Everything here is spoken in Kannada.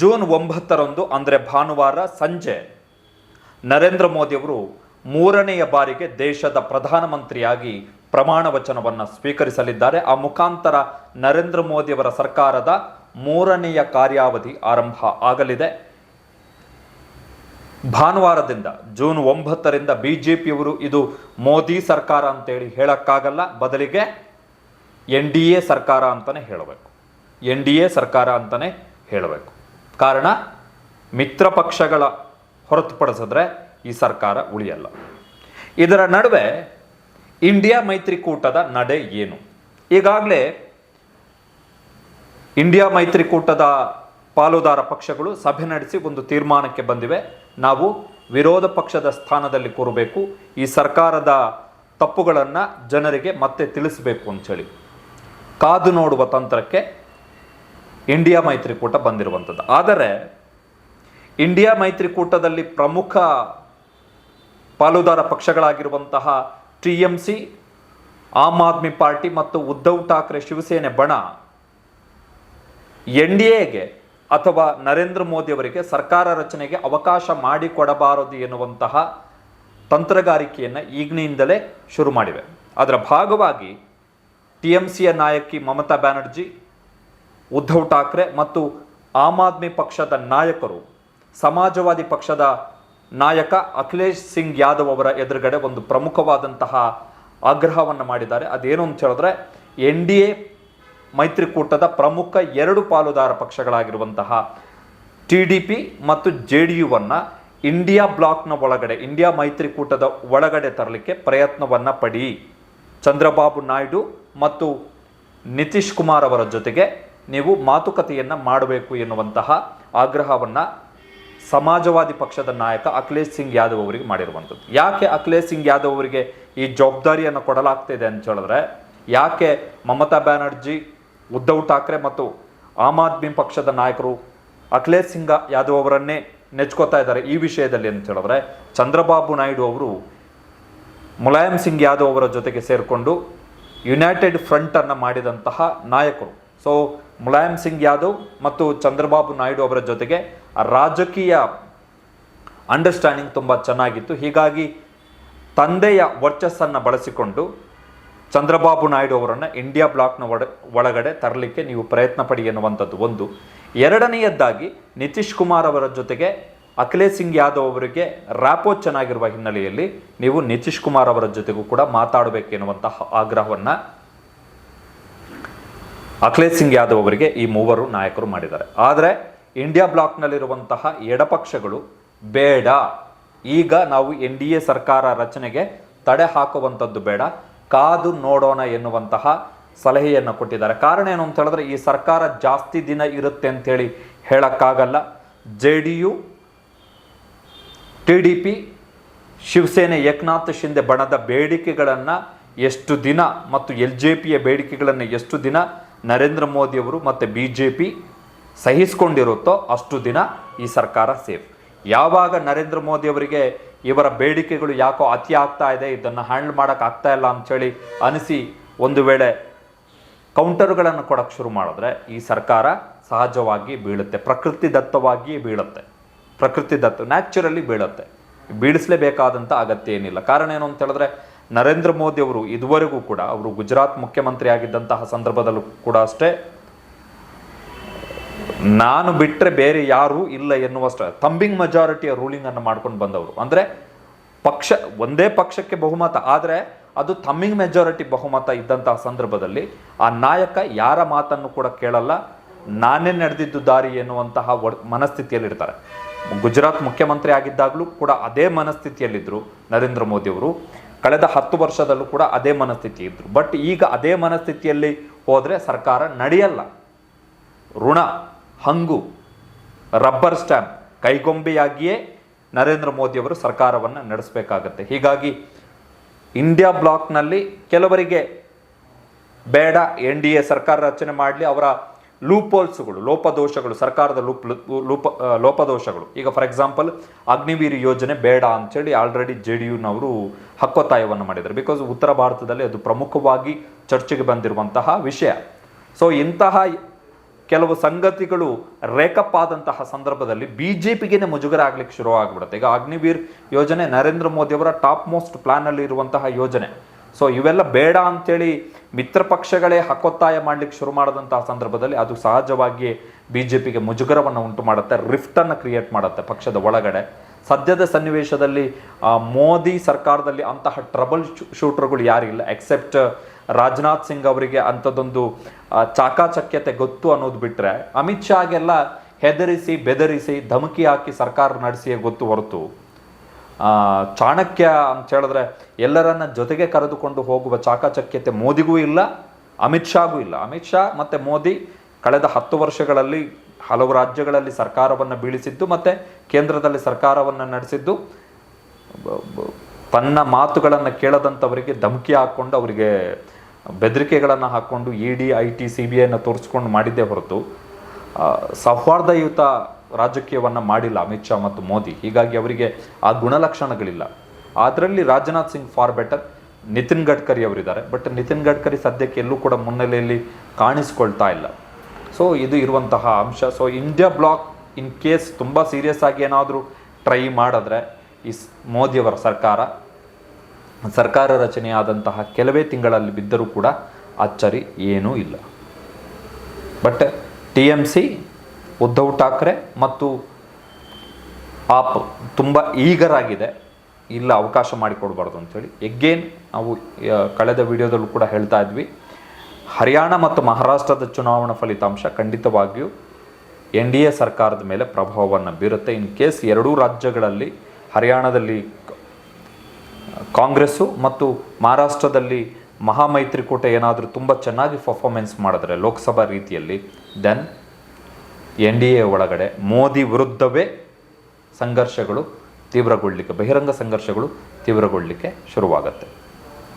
ಜೂನ್ ಒಂಬತ್ತರಂದು, ಅಂದರೆ ಭಾನುವಾರ ಸಂಜೆ, ನರೇಂದ್ರ ಮೋದಿಯವರು ಮೂರನೆಯ ಬಾರಿಗೆ ದೇಶದ ಪ್ರಧಾನಮಂತ್ರಿಯಾಗಿ ಪ್ರಮಾಣ ವಚನವನ್ನು ಸ್ವೀಕರಿಸಲಿದ್ದಾರೆ. ಆ ಮುಖಾಂತರ ನರೇಂದ್ರ ಮೋದಿಯವರ ಸರ್ಕಾರದ ಮೂರನೆಯ ಕಾರ್ಯಾವಧಿ ಆರಂಭ ಆಗಲಿದೆ. ಭಾನುವಾರದಿಂದ, ಜೂನ್ ಒಂಬತ್ತರಿಂದ ಬಿ ಜೆ ಪಿಯವರು ಇದು ಮೋದಿ ಸರ್ಕಾರ ಅಂತೇಳಿ ಹೇಳೋಕ್ಕಾಗಲ್ಲ. ಬದಲಿಗೆ ಎನ್ ಡಿ ಎ ಸರ್ಕಾರ ಅಂತಲೇ ಹೇಳಬೇಕು. ಎನ್ ಡಿ ಎ ಸರ್ಕಾರ ಅಂತಲೇ ಹೇಳಬೇಕು. ಕಾರಣ, ಮಿತ್ರ ಪಕ್ಷಗಳ ಹೊರತುಪಡಿಸಿದ್ರೆ ಈ ಸರ್ಕಾರ ಉಳಿಯಲ್ಲ. ಇದರ ನಡುವೆ ಇಂಡಿಯಾ ಮೈತ್ರಿಕೂಟದ ನಡೆ ಏನು? ಈಗಾಗಲೇ ಇಂಡಿಯಾ ಮೈತ್ರಿಕೂಟದ ಪಾಲುದಾರ ಪಕ್ಷಗಳು ಸಭೆ ನಡೆಸಿ ಒಂದು ತೀರ್ಮಾನಕ್ಕೆ ಬಂದಿವೆ. ನಾವು ವಿರೋಧ ಪಕ್ಷದ ಸ್ಥಾನದಲ್ಲಿ ಕೂರಬೇಕು. ಈ ಸರ್ಕಾರದ ತಪ್ಪುಗಳನ್ನು ಜನರಿಗೆ ಮತ್ತೆ ತಿಳಿಸಬೇಕು ಅಂಥೇಳಿ ಕಾದು ನೋಡುವ ತಂತ್ರಕ್ಕೆ ಇಂಡಿಯಾ ಮೈತ್ರಿಕೂಟ ಬಂದಿರುವಂಥದ್ದು. ಆದರೆ ಇಂಡಿಯಾ ಮೈತ್ರಿಕೂಟದಲ್ಲಿ ಪ್ರಮುಖ ಪಾಲುದಾರ ಪಕ್ಷಗಳಾಗಿರುವಂತಹ T M C, Aam Aadmi party ಮತ್ತು ಉದ್ಧವ್ ಠಾಕ್ರೆ, ಶಿವಸೇನೆ ಬಣ ಎನ್ ಡಿ ಎಗೆ ಅಥವಾ ನರೇಂದ್ರ ಮೋದಿ ಅವರಿಗೆ ಸರ್ಕಾರ ರಚನೆಗೆ ಅವಕಾಶ ಮಾಡಿಕೊಡಬಾರದು ಎನ್ನುವಂತಹ ತಂತ್ರಗಾರಿಕೆಯನ್ನು ಈಗಿನಿಂದಲೇ ಶುರು ಮಾಡಿವೆ. ಅದರ ಭಾಗವಾಗಿ ಟಿ ಎಂ ಸಿಯ ನಾಯಕಿ ಮಮತಾ ಬ್ಯಾನರ್ಜಿ ಉದ್ಧವ್ ಠಾಕ್ರೆ ಮತ್ತು ಆಮ್ ಆದ್ಮಿ ಪಕ್ಷದ ನಾಯಕರು, ಸಮಾಜವಾದಿ ಪಕ್ಷದ ನಾಯಕ ಅಖಿಲೇಶ್ ಸಿಂಗ್ ಯಾದವ್ ಅವರ ಎದುರುಗಡೆ ಒಂದು ಪ್ರಮುಖವಾದಂತಹ ಆಗ್ರಹವನ್ನು ಮಾಡಿದ್ದಾರೆ. ಅದೇನು ಅಂತ ಹೇಳಿದ್ರೆ, ಎನ್ ಡಿ ಎ ಮೈತ್ರಿಕೂಟದ ಪ್ರಮುಖ ಎರಡು ಪಾಲುದಾರ ಪಕ್ಷಗಳಾಗಿರುವಂತಹ ಟಿ ಡಿ ಪಿ ಮತ್ತು ಜೆ ಡಿ ಯುವನ್ನು ಇಂಡಿಯಾ ಬ್ಲಾಕ್ನ ಒಳಗಡೆ, ಇಂಡಿಯಾ ಮೈತ್ರಿಕೂಟದ ಒಳಗಡೆ ತರಲಿಕ್ಕೆ ಪ್ರಯತ್ನವನ್ನು ಪಡಿ. ಚಂದ್ರಬಾಬು ನಾಯ್ಡು ಮತ್ತು ನಿತೀಶ್ ಕುಮಾರ್ ಅವರ ಜೊತೆಗೆ ನೀವು ಮಾತುಕತೆಯನ್ನು ಮಾಡಬೇಕು ಎನ್ನುವಂತಹ ಆಗ್ರಹವನ್ನು ಸಮಾಜವಾದಿ ಪಕ್ಷದ ನಾಯಕ ಅಖಿಲೇಶ್ ಸಿಂಗ್ ಯಾದವ್ ಅವರಿಗೆ ಮಾಡಿರುವಂಥದ್ದು. ಯಾಕೆ ಅಖಿಲೇಶ್ ಸಿಂಗ್ ಯಾದವ್ ಅವರಿಗೆ ಈ ಜವಾಬ್ದಾರಿಯನ್ನು ಕೊಡಲಾಗ್ತಿದೆ ಅಂತ ಹೇಳಿದ್ರೆ, ಯಾಕೆ ಮಮತಾ ಬ್ಯಾನರ್ಜಿ, ಉದ್ಧವ್ ಠಾಕ್ರೆ ಮತ್ತು ಆಮ್ ಆದ್ಮಿ ಪಕ್ಷದ ನಾಯಕರು ಅಖಿಲೇಶ್ ಸಿಂಗ್ ಯಾದವ್ ಅವರನ್ನೇ ನೆಚ್ಕೋತಾ ಇದ್ದಾರೆ ಈ ವಿಷಯದಲ್ಲಿ ಅಂತ ಹೇಳಿದ್ರೆ, ಚಂದ್ರಬಾಬು ನಾಯ್ಡು ಅವರು ಮುಲಾಯಂ ಸಿಂಗ್ ಯಾದವ್ ಅವರ ಜೊತೆಗೆ ಸೇರಿಕೊಂಡು ಯುನೈಟೆಡ್ ಫ್ರಂಟ್ ಅನ್ನು ಮಾಡಿದಂತಹ ನಾಯಕರು ಸೊ ಮುಲಾಯಂ ಸಿಂಗ್ ಯಾದವ್ ಮತ್ತು ಚಂದ್ರಬಾಬು ನಾಯ್ಡು ಅವರ ಜೊತೆಗೆ ರಾಜಕೀಯ ಅಂಡರ್ಸ್ಟ್ಯಾಂಡಿಂಗ್ ತುಂಬ ಚೆನ್ನಾಗಿತ್ತು. ಹೀಗಾಗಿ ತಂದೆಯ ವರ್ಚಸ್ಸನ್ನು ಬಳಸಿಕೊಂಡು ಚಂದ್ರಬಾಬು ನಾಯ್ಡು ಅವರನ್ನು ಇಂಡಿಯಾ ಬ್ಲಾಕ್ನ ಒಡ, ಒಳಗಡೆ ತರಲಿಕ್ಕೆ ನೀವು ಪ್ರಯತ್ನ ಪಡಿ ಎನ್ನುವಂಥದ್ದು ಒಂದು. ಎರಡನೆಯದ್ದಾಗಿ ನಿತೀಶ್ ಕುಮಾರ್ ಅವರ ಜೊತೆಗೆ ಅಖಿಲೇಶ್ ಸಿಂಗ್ ಯಾದವ್ ಅವರಿಗೆ ರ್ಯಾಪೋ ಚೆನ್ನಾಗಿರುವ ಹಿನ್ನೆಲೆಯಲ್ಲಿ ನೀವು ನಿತೀಶ್ ಕುಮಾರ್ ಅವರ ಜೊತೆಗೂ ಕೂಡ ಮಾತಾಡಬೇಕೆನ್ನುವಂತಹ ಆಗ್ರಹವನ್ನು ಅಖಿಲೇಶ್ ಸಿಂಗ್ ಯಾದವ್ ಅವರಿಗೆ ಈ ಮೂವರು ನಾಯಕರು ಮಾಡಿದ್ದಾರೆ. ಆದರೆ ಇಂಡಿಯಾ ಬ್ಲಾಕ್ನಲ್ಲಿರುವಂತಹ ಎಡಪಕ್ಷಗಳು ಬೇಡ. ಈಗ ನಾವು ಎನ್ ಡಿ ಎ ಸರ್ಕಾರ ರಚನೆಗೆ ತಡೆ ಹಾಕುವಂಥದ್ದು ಬೇಡ. ಕಾದು ನೋಡೋಣ ಎನ್ನುವಂತಹ ಸಲಹೆಯನ್ನು ಕೊಟ್ಟಿದ್ದಾರೆ. ಕಾರಣ ಏನು ಅಂತ ಹೇಳಿದ್ರೆ ಈ ಸರ್ಕಾರ ಜಾಸ್ತಿ ದಿನ ಇರುತ್ತೆ ಅಂತೇಳಿ ಹೇಳೋಕ್ಕಾಗಲ್ಲ. J D U, T D P, Shivsena, Eknath Shinde ಬಣದ ಬೇಡಿಕೆಗಳನ್ನು ಎಷ್ಟು ದಿನ ಮತ್ತು ಎಲ್ ಜೆ ಪಿಯ ಬೇಡಿಕೆಗಳನ್ನು ಎಷ್ಟು ದಿನ ನರೇಂದ್ರ ಮೋದಿಯವರು ಮತ್ತು ಬಿ ಜೆ ಪಿ ಸಹಿಸ್ಕೊಂಡಿರುತ್ತೋ ಅಷ್ಟು ದಿನ ಈ ಸರ್ಕಾರ ಸೇಫ್. ಯಾವಾಗ ನರೇಂದ್ರ ಮೋದಿ ಅವರಿಗೆ ಇವರ ಬೇಡಿಕೆಗಳು ಯಾಕೋ ಅತಿ ಆಗ್ತಾ ಇದೆ, ಇದನ್ನು ಹ್ಯಾಂಡಲ್ ಮಾಡೋಕೆ ಆಗ್ತಾ ಇಲ್ಲ ಅಂಥೇಳಿ ಅನಿಸಿ ಒಂದು ವೇಳೆ ಕೌಂಟರ್ಗಳನ್ನು ಕೊಡೋಕ್ಕೆ ಶುರು ಮಾಡಿದ್ರೆ ಈ ಸರ್ಕಾರ ಸಹಜವಾಗಿ ಬೀಳುತ್ತೆ. ಪ್ರಕೃತಿ ದತ್ತವಾಗಿಯೇ ಬೀಳುತ್ತೆ. ಪ್ರಕೃತಿ ದತ್ತ ನ್ಯಾಚುರಲಿ ಬೀಳುತ್ತೆ. ಬೀಳಿಸಲೇಬೇಕಾದಂಥ ಅಗತ್ಯ ಏನಿಲ್ಲ. ಕಾರಣ ಏನು ಅಂತ ಹೇಳಿದ್ರೆ ನರೇಂದ್ರ ಮೋದಿ ಅವರು ಇದುವರೆಗೂ ಕೂಡ ಅವರು ಗುಜರಾತ್ ಮುಖ್ಯಮಂತ್ರಿ ಆಗಿದ್ದಂತಹ ಸಂದರ್ಭದಲ್ಲೂ ಕೂಡ ಅಷ್ಟೇ. ನಾನು ಬಿಟ್ಟರೆ ಬೇರೆ ಯಾರೂ ಇಲ್ಲ ಎನ್ನುವಷ್ಟು. ತಂಬಿಂಗ್ ಮೆಜಾರಿಟಿಯ ರೂಲಿಂಗ್ ಅನ್ನು ಮಾಡ್ಕೊಂಡು ಬಂದವರು. ಅಂದರೆ ಪಕ್ಷ, ಒಂದೇ ಪಕ್ಷಕ್ಕೆ ಬಹುಮತ. ಆದರೆ ಅದು ತಮ್ಮಿಂಗ್ ಮೆಜಾರಿಟಿ ಬಹುಮತ ಇದ್ದಂತಹ ಸಂದರ್ಭದಲ್ಲಿ ಆ ನಾಯಕ ಯಾರ ಮಾತನ್ನು ಕೂಡ ಕೇಳಲ್ಲ. ನಾನೇ ನಡೆದಿದ್ದು ದಾರಿ ಎನ್ನುವಂತಹ ಮನಸ್ಥಿತಿಯಲ್ಲಿರ್ತಾರೆ ಗುಜರಾತ್ ಮುಖ್ಯಮಂತ್ರಿ ಆಗಿದ್ದಾಗಲೂ ಕೂಡ ಅದೇ ಮನಸ್ಥಿತಿಯಲ್ಲಿದ್ದರು ನರೇಂದ್ರ ಮೋದಿಯವರು ಕಳೆದ ಹತ್ತು ವರ್ಷದಲ್ಲೂ ಕೂಡ ಅದೇ ಮನಸ್ಥಿತಿ ಇದ್ದರು ಬಟ್ ಈಗ ಅದೇ ಮನಸ್ಥಿತಿಯಲ್ಲಿ ಹೋದರೆ ಸರ್ಕಾರ ನಡೆಯಲ್ಲ. ಋಣ, ಹಂಗು, ರಬ್ಬರ್ ಸ್ಟ್ಯಾಂಪ್ ಕೈಗೊಂಬೆಯಾಗಿಯೇ ನರೇಂದ್ರ ಮೋದಿಯವರು ಸರ್ಕಾರವನ್ನು ನಡೆಸಬೇಕಾಗತ್ತೆ. ಹೀಗಾಗಿ ಇಂಡಿಯಾ ಬ್ಲಾಕ್ನಲ್ಲಿ ಕೆಲವರಿಗೆ ಬೇಡ, ಎನ್ ಡಿ ಎ ಸರ್ಕಾರ ರಚನೆ ಮಾಡಲಿ, ಅವರ ಲೂಪೋಲ್ಸ್ಗಳು, ಲೋಪದೋಷಗಳು, ಸರ್ಕಾರದ ಲೂಪ್, ಲೂಪ ಲೋಪದೋಷಗಳು. ಈಗ ಫಾರ್ ಎಕ್ಸಾಂಪಲ್ ಅಗ್ನಿವೀರ್ ಯೋಜನೆ ಬೇಡ ಅಂಥೇಳಿ ಆಲ್ರೆಡಿ ಜೆ ಡಿ ಯುನವರು ಹಕ್ಕೊತ್ತಾಯವನ್ನು ಮಾಡಿದ್ದಾರೆ. ಬಿಕಾಸ್ ಉತ್ತರ ಭಾರತದಲ್ಲಿ ಅದು ಪ್ರಮುಖವಾಗಿ ಚರ್ಚೆಗೆ ಬಂದಿರುವಂತಹ ವಿಷಯ. ಸೊ ಇಂತಹ ಕೆಲವು ಸಂಗತಿಗಳು ರೇಕಪ್ ಆದಂತಹ ಸಂದರ್ಭದಲ್ಲಿ ಬಿ ಜೆ ಪಿಗೇನೆ ಮುಜುಗರ ಆಗ್ಲಿಕ್ಕೆ ಶುರು ಆಗ್ಬಿಡುತ್ತೆ. ಈಗ ಅಗ್ನಿವೀರ್ ಯೋಜನೆ ನರೇಂದ್ರ ಮೋದಿಯವರ ಟಾಪ್ ಮೋಸ್ಟ್ ಪ್ಲಾನ್ ಅಲ್ಲಿ ಇರುವಂತಹ ಯೋಜನೆ. ಸೊ ಇವೆಲ್ಲ ಬೇಡ ಅಂತೇಳಿ ಮಿತ್ರ ಪಕ್ಷಗಳೇ ಹಕ್ಕೊತ್ತಾಯ ಮಾಡ್ಲಿಕ್ಕೆ ಶುರು ಮಾಡಿದಂತಹ ಸಂದರ್ಭದಲ್ಲಿ ಅದು ಸಹಜವಾಗಿ ಬಿ ಜೆ ಪಿಗೆ ಮುಜುಗರವನ್ನು ಉಂಟು ಮಾಡುತ್ತೆ ರಿಫ್ಟನ್ನು ಕ್ರಿಯೇಟ್ ಮಾಡುತ್ತೆ ಪಕ್ಷದ ಒಳಗಡೆ. ಸದ್ಯದ ಸನ್ನಿವೇಶದಲ್ಲಿ ಮೋದಿ ಸರ್ಕಾರದಲ್ಲಿ ಅಂತಹ ಟ್ರಬಲ್ ಶೂಟರ್ಗಳು ಯಾರಿಲ್ಲ ಎಕ್ಸೆಪ್ಟ್ ರಾಜನಾಥ್ ಸಿಂಗ್ ಅವರಿಗೆ ಅಂಥದ್ದೊಂದು ಚಾಕಾಚಕ್ಯತೆ ಗೊತ್ತು ಅನ್ನೋದು ಬಿಟ್ಟರೆ ಅಮಿತ್ ಶಾಗೆಲ್ಲ ಹೆದರಿಸಿ, ಬೆದರಿಸಿ, ಧಮಕಿ ಹಾಕಿ ಸರ್ಕಾರ ನಡೆಸಿಯೇ ಗೊತ್ತು ಹೊರತು ಚಾಣಕ್ಯ ಅಂತ ಹೇಳಿದ್ರೆ ಎಲ್ಲರನ್ನ ಜೊತೆಗೆ ಕರೆದುಕೊಂಡು ಹೋಗುವ ಚಾಕಚಕ್ಯತೆ ಮೋದಿಗೂ ಇಲ್ಲ, ಅಮಿತ್ ಶಾಗೂ ಇಲ್ಲ. ಅಮಿತ್ ಶಾ ಮತ್ತೆ ಮೋದಿ ಕಳೆದ ಹತ್ತು ವರ್ಷಗಳಲ್ಲಿ ಹಲವು ರಾಜ್ಯಗಳಲ್ಲಿ ಸರ್ಕಾರವನ್ನು ಬೀಳಿಸಿದ್ದು ಮತ್ತೆ ಕೇಂದ್ರದಲ್ಲಿ ಸರ್ಕಾರವನ್ನು ನಡೆಸಿದ್ದು. ತನ್ನ ಮಾತುಗಳನ್ನು ಕೇಳದಂಥವರಿಗೆ ಧಮಕಿ ಹಾಕ್ಕೊಂಡು ಅವರಿಗೆ ಬೆದರಿಕೆಗಳನ್ನು ಹಾಕ್ಕೊಂಡು E D, I T, C B ಐನ ತೋರಿಸ್ಕೊಂಡು ಮಾಡಿದ್ದೇ ಹೊರತು ಸೌಹಾರ್ದಯುತ ರಾಜಕೀಯವನ್ನು ಮಾಡಿಲ್ಲ ಅಮಿತ್ ಶಾ ಮತ್ತು ಮೋದಿ. ಹೀಗಾಗಿ ಅವರಿಗೆ ಆ ಗುಣಲಕ್ಷಣಗಳಿಲ್ಲ. ಅದರಲ್ಲಿ ರಾಜನಾಥ್ ಸಿಂಗ್ ಫಾರ್ ಬೆಟರ್ ನಿತಿನ್ ಗಡ್ಕರಿ ಅವರಿದ್ದಾರೆ. ಬಟ್ ನಿತಿನ್ ಗಡ್ಕರಿ ಸದ್ಯಕ್ಕೆ ಎಲ್ಲೂ ಕೂಡ ಮುನ್ನೆಲೆಯಲ್ಲಿ ಕಾಣಿಸ್ಕೊಳ್ತಾ ಇಲ್ಲ. ಸೊ ಇದು ಇರುವಂತಹ ಅಂಶ. So India block in case ತುಂಬ ಸೀರಿಯಸ್ ಆಗಿ ಏನಾದರೂ ಟ್ರೈ ಮಾಡಿದ್ರೆ ಈ ಮೋದಿಯವರ ಸರ್ಕಾರ ಸರ್ಕಾರ ರಚನೆಯಾದಂತಹ ಕೆಲವೇ ತಿಂಗಳಲ್ಲಿ ಬಿದ್ದರೂ ಕೂಡ ಅಚ್ಚರಿ ಏನೂ ಇಲ್ಲ. But T M C Uddhav Thackeray ಮತ್ತು ಆಪ್ ತುಂಬ ಈಗರಾಗಿದೆ, ಇಲ್ಲ ಅವಕಾಶ ಮಾಡಿಕೊಡ್ಬಾರ್ದು ಅಂಥೇಳಿ. ಎಗೇನ್ ನಾವು ಕಳೆದ ವಿಡಿಯೋದಲ್ಲೂ ಕೂಡ ಹೇಳ್ತಾ ಇದ್ವಿ. ಹರಿಯಾಣ ಮತ್ತು ಮಹಾರಾಷ್ಟ್ರದ ಚುನಾವಣಾ ಫಲಿತಾಂಶ ಖಂಡಿತವಾಗಿಯೂ ಎನ್ ಡಿ ಎ ಸರ್ಕಾರದ ಮೇಲೆ ಪ್ರಭಾವವನ್ನು ಬೀರುತ್ತೆ. ಇನ್ ಕೇಸ್ ಎರಡೂ ರಾಜ್ಯಗಳಲ್ಲಿ, ಹರಿಯಾಣದಲ್ಲಿ ಕಾಂಗ್ರೆಸ್ಸು ಮತ್ತು ಮಹಾರಾಷ್ಟ್ರದಲ್ಲಿ ಮಹಾಮೈತ್ರಿಕೂಟ ಏನಾದರೂ ತುಂಬ ಚೆನ್ನಾಗಿ ಪರ್ಫಾರ್ಮೆನ್ಸ್ ಮಾಡಿದ್ರೆ, ಲೋಕಸಭಾ ರೀತಿಯಲ್ಲಿ ದೆನ್ ಎನ್ ಡಿ ಎ ಒಳಗಡೆ ಮೋದಿ ವಿರುದ್ಧವೇ ಸಂಘರ್ಷಗಳು ತೀವ್ರಗೊಳ್ಳಲಿಕ್ಕೆ ಬಹಿರಂಗ ಸಂಘರ್ಷಗಳು ತೀವ್ರಗೊಳ್ಳಲಿಕ್ಕೆ ಶುರುವಾಗುತ್ತೆ.